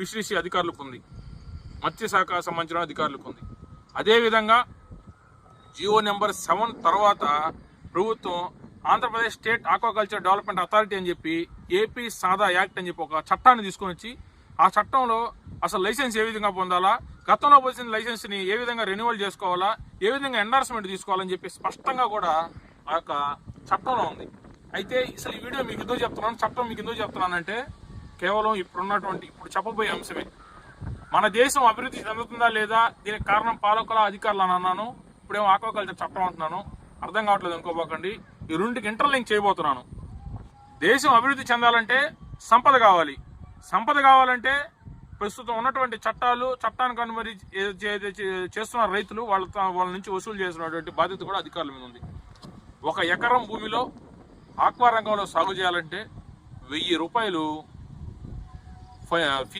Fisheries అధికారులకు ఉంది మత్స్యశాఖ సంబంధించిన అధికారులకు ఉంది అదేవిధంగా జియో నెంబర్ సెవెన్ తర్వాత ప్రభుత్వం Andhra Pradesh state aquaculture development authority అని చెప్పి ఏపీ సాదా యాక్ట్ అని చెప్పి ఒక చట్టాన్ని తీసుకొని వచ్చి ఆ చట్టంలో అసలు లైసెన్స్ ఏ విధంగా పొందాలా గతంలో పోసిన లైసెన్స్ని ఏ విధంగా రెన్యువల్ చేసుకోవాలా ఏ విధంగా ఎండార్స్మెంట్ తీసుకోవాలని చెప్పి స్పష్టంగా కూడా ఆ యొక్క చట్టంలో ఉంది. అయితే అసలు ఈ వీడియో మీకు ఎందుకు చెప్తున్నాను చట్టం మీకు ఎందుకు చెప్తున్నానంటే కేవలం ఇప్పుడున్నటువంటి ఇప్పుడు చెప్పబోయే అంశమే. మన దేశం అభివృద్ధి చెందుతుందా లేదా దీనికి కారణం పాలకుల అధికారులు అని అన్నాను. ఇప్పుడేమో ఆక్వాకల్చర్ చట్టం అంటున్నాను. అర్థం కావట్లేదు అనుకోపోకండి ఈ రెండుకి ఇంటర్లింక్ చేయబోతున్నాను. దేశం అభివృద్ధి చెందాలంటే సంపద కావాలి. సంపద కావాలంటే ప్రస్తుతం ఉన్నటువంటి చట్టాలు చట్టానికి అనుమతి చే- చే- చేస్తున్న రైతులు వాళ్ళ వాళ్ళ నుంచి వసూలు చేసినటువంటి బాధ్యత కూడా అధికారుల మీద ఉంది. ఒక ఎకరం భూమిలో ఆక్వా రంగంలో సాగు చేయాలంటే వెయ్యి రూపాయలు foi a